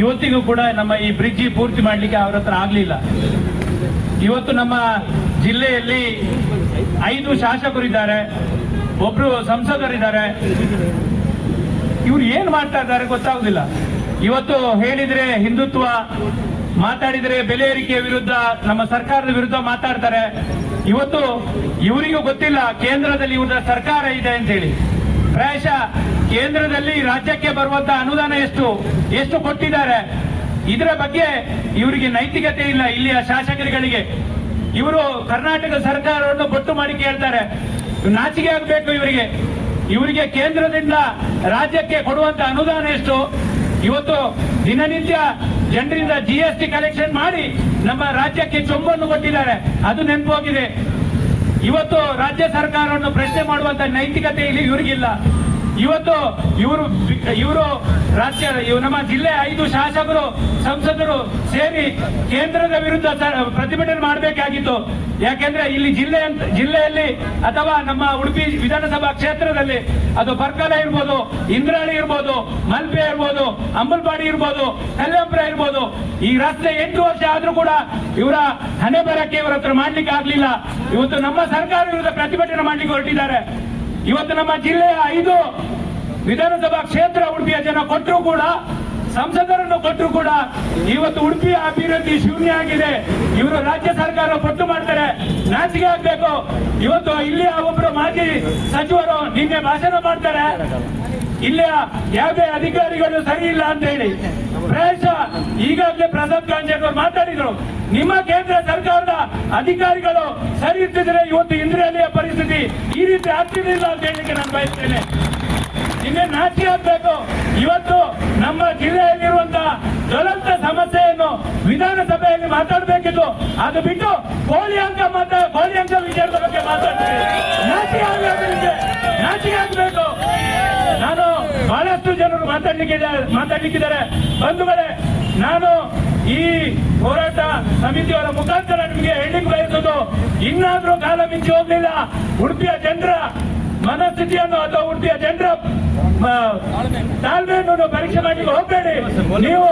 ಇವತ್ತಿಗೂ ಕೂಡ ನಮ್ಮ ಈ ಬ್ರಿಡ್ಜ್ ಪೂರ್ತಿ ಮಾಡ್ಲಿಕ್ಕೆ ಅವ್ರ ಹತ್ರ ಆಗ್ಲಿಲ್ಲ. ಇವತ್ತು ನಮ್ಮ ಜಿಲ್ಲೆಯಲ್ಲಿ ಐದು ಶಾಸಕರಿದ್ದಾರೆ, ಒಬ್ರು ಸಂಸದರಿದ್ದಾರೆ. ಇವ್ರು ಏನ್ ಮಾಡ್ತಾ ಇದ್ದಾರೆ ಗೊತ್ತಾಗುದಿಲ್ಲ. ಇವತ್ತು ಹೇಳಿದ್ರೆ ಹಿಂದುತ್ವ, ಮಾತಾಡಿದ್ರೆ ಬೆಲೆ ಏರಿಕೆಯ ವಿರುದ್ಧ, ನಮ್ಮ ಸರ್ಕಾರದ ವಿರುದ್ಧ ಮಾತಾಡ್ತಾರೆ. ಇವತ್ತು ಇವರಿಗೂ ಗೊತ್ತಿಲ್ಲ, ಕೇಂದ್ರದಲ್ಲಿ ಇವರ ಸರ್ಕಾರ ಇದೆ ಅಂತ ಹೇಳಿ. ಪ್ರಾಯಶಃ ಕೇಂದ್ರದಲ್ಲಿ ರಾಜ್ಯಕ್ಕೆ ಬರುವಂತ ಅನುದಾನ ಎಷ್ಟು ಎಷ್ಟು ಕೊಟ್ಟಿದ್ದಾರೆ? ಇದರ ಬಗ್ಗೆ ಇವರಿಗೆ ನೈತಿಕತೆ ಇಲ್ಲ ಇಲ್ಲಿಯ ಶಾಸಕರುಗಳಿಗೆ. ಇವರು ಕರ್ನಾಟಕ ಸರ್ಕಾರವನ್ನು ಬೊಟ್ಟು ಮಾಡಿ ಕೇಳ್ತಾರೆ. ನಾಚಿಕೆ ಆಗಬೇಕು ಇವರಿಗೆ. ಇವರಿಗೆ ಕೇಂದ್ರದಿಂದ ರಾಜ್ಯಕ್ಕೆ ಕೊಡುವಂತ ಅನುದಾನ ಎಷ್ಟು? ಇವತ್ತು ದಿನನಿತ್ಯ ಜನರಿಂದ ಜಿ ಎಸ್ ಟಿ ಕಲೆಕ್ಷನ್ ಮಾಡಿ ನಮ್ಮ ರಾಜ್ಯಕ್ಕೆ ಚೊಂಬನ್ನು ಕೊಟ್ಟಿದ್ದಾರೆ. ಅದು ನೆನಪು ಹೋಗಿದೆ ಇವತ್ತು ರಾಜ್ಯ ಸರ್ಕಾರವನ್ನು ಪ್ರಶ್ನೆ ಮಾಡುವಂತ ನೈತಿಕತೆ ಇಲ್ಲಿ ಇವರಿಗಿಲ್ಲ. ಇವತ್ತು ಇವರು ಇವರು ರಾಜ್ಯ ನಮ್ಮ ಜಿಲ್ಲೆ ಐದು ಶಾಸಕರು, ಸಂಸದರು ಸೇರಿ ಕೇಂದ್ರದ ವಿರುದ್ಧ ಪ್ರತಿಭಟನೆ ಮಾಡಬೇಕಾಗಿತ್ತು. ಯಾಕೆಂದ್ರೆ ಇಲ್ಲಿ ಜಿಲ್ಲೆ ಜಿಲ್ಲೆಯಲ್ಲಿ ಅಥವಾ ನಮ್ಮ ಉಡುಪಿ ವಿಧಾನಸಭಾ ಕ್ಷೇತ್ರದಲ್ಲಿ ಅದು ಬರ್ಕಲ ಇರ್ಬೋದು, ಇಂದ್ರಾಳಿ ಇರ್ಬೋದು, ಮಲ್ಪೆ ಇರ್ಬೋದು, ಅಂಬಲ್ಪಾಡಿ ಇರ್ಬೋದು, ಕಲ್ಯಾಪುರ ಇರ್ಬೋದು. ಈ ರಸ್ತೆ ಎಂಟು ವರ್ಷ ಆದ್ರೂ ಕೂಡ ಇವರ ಹಣೆ ಬರಕ್ಕೆ ಇವರ ಹತ್ರ ಮಾಡ್ಲಿಕ್ಕೆ ಆಗ್ಲಿಲ್ಲ ಇವತ್ತು ನಮ್ಮ ಸರ್ಕಾರ ವಿರುದ್ಧ ಪ್ರತಿಭಟನೆ ಮಾಡ್ಲಿಕ್ಕೆ ಹೊರಟಿದ್ದಾರೆ. ಇವತ್ತು ನಮ್ಮ ಜಿಲ್ಲೆಯ ಐದು ವಿಧಾನಸಭಾ ಕ್ಷೇತ್ರ ಉಡುಪಿಯ ಜನ ಕೊಟ್ಟರು ಕೂಡ, ಸಂಸದರನ್ನು ಕೊಟ್ಟರು ಕೂಡ ಇವತ್ತು ಉಡುಪಿ ಅಭಿವೃದ್ಧಿ ಶೂನ್ಯ ಆಗಿದೆ. ಇವರು ರಾಜ್ಯ ಸರ್ಕಾರ ಪಟ್ಟು ಮಾಡ್ತಾರೆ. ನಾಚಿಕೆ ಆಗ್ಬೇಕು. ಇವತ್ತು ಇಲ್ಲಿಯ ಒಬ್ಬರು ಮಾಜಿ ಸಚಿವರು ನಿನ್ನೆ ಭಾಷಣ ಮಾಡ್ತಾರೆ. ಇಲ್ಲಿಯ ಯಾವುದೇ ಅಧಿಕಾರಿಗಳು ಸರಿ ಇಲ್ಲ ಅಂತ ಹೇಳಿ. ಪ್ರವೇಶ ಈಗಾಗಲೇ ಪ್ರಸಾದ್ ಕಾಂಜೇಟ್ ಅವರು ಮಾತಾಡಿದ್ರು. ನಿಮ್ಮ ಕೇಂದ್ರ ಸರ್ಕಾರದ ಅಧಿಕಾರಿಗಳು ಸರಿ ಇರ್ತಿದ್ರೆ ಇವತ್ತು ಈ ರೀತಿ ಆಗ್ತಿರಲಿಲ್ಲ ಅಂತ ಹೇಳಲಿಕ್ಕೆ ನಾನು ಬಯಸ್ತೇನೆ. ನಿಮಗೆ ನಾಚಿ ಆಗ್ಬೇಕು. ಇವತ್ತು ನಮ್ಮ ಜಿಲ್ಲೆಯಲ್ಲಿರುವಂತಹ ದುರಂತ ಸಮಸ್ಯೆಯನ್ನು ವಿಧಾನಸಭೆಯಲ್ಲಿ ಮಾತಾಡಬೇಕಿತ್ತು. ಅದು ಬಿಟ್ಟು ಕೋಳಿ ಅಂಕ ಮಾತಾ ಕೋಳಿ ಅಂಕ ವಿಚಾರದ ಬಗ್ಗೆ ಮಾತಾಡ್ತೀವಿ ನಾಚಿ ಆಗ್ಬೇಕು. ನಾನು ಬಹಳಷ್ಟು ಜನರು ಮಾತಾಡ್ಲಿಕ್ಕಿದ್ದಾರೆ ಮಾತಾಡ್ಲಿಕ್ಕಿದ್ದಾರೆ. ಬಂಧುಗಳೇ, ನಾನು ಈ ಹೋರಾಟ ಸಮಿತಿಯವರ ಮುಖಾಂತರ ನಿಮಗೆ ಹೇಳಲಿಕ್ಕೆ ಬಯಸೋದು ಇನ್ನಾದ್ರೂ ಕಾಲ ಮಿಂಚಿ ಹೋಗ್ಲಿಲ್ಲ. ಉಡುಪಿಯ ಜನರ ಮನಸ್ಥಿತಿಯನ್ನು ಅಥವಾ ಉಡುಪಿಯ ಜನರ ತಾಳ್ಮೆಯನ್ನು ಪರೀಕ್ಷೆ ಮಾಡಿ ಹೋಗಬೇಡಿ. ನೀವು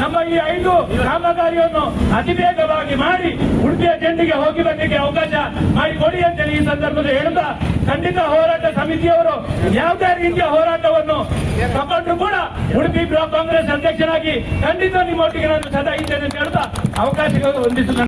ನಮ್ಮ ಈ ಐದು ಕಾಮಗಾರಿಯನ್ನು ಅತಿವೇಗವಾಗಿ ಮಾಡಿ ಉಡುಪಿಯ ಜನರಿಗೆ ಹೋಗಿ ಬರಲಿಕ್ಕೆ ಅವಕಾಶ ಮಾಡಿಕೊಡಿ ಅಂತೇಳಿ ಈ ಸಂದರ್ಭದಲ್ಲಿ ಹೇಳುತ್ತಾ, ಖಂಡಿತ ಹೋರಾಟ ಸಮಿತಿಯವರು ಯಾವುದೇ ರೀತಿಯ ಹೋರಾಟವನ್ನು ತಗೊಂಡು ಕೂಡ ಉಡುಪಿ ಬ್ಲಾಕ್ ಕಾಂಗ್ರೆಸ್ ಅಧ್ಯಕ್ಷರಾಗಿ ಖಂಡಿತ ನಿಮ್ಮೊಟ್ಟಿಗೆ ನಾನು ಸದಾ ಇದ್ದೇನೆ ಅಂತ ಹೇಳ್ತಾ ಅವಕಾಶಗಳು ಹೊಂದಿಸುತ್ತೇನೆ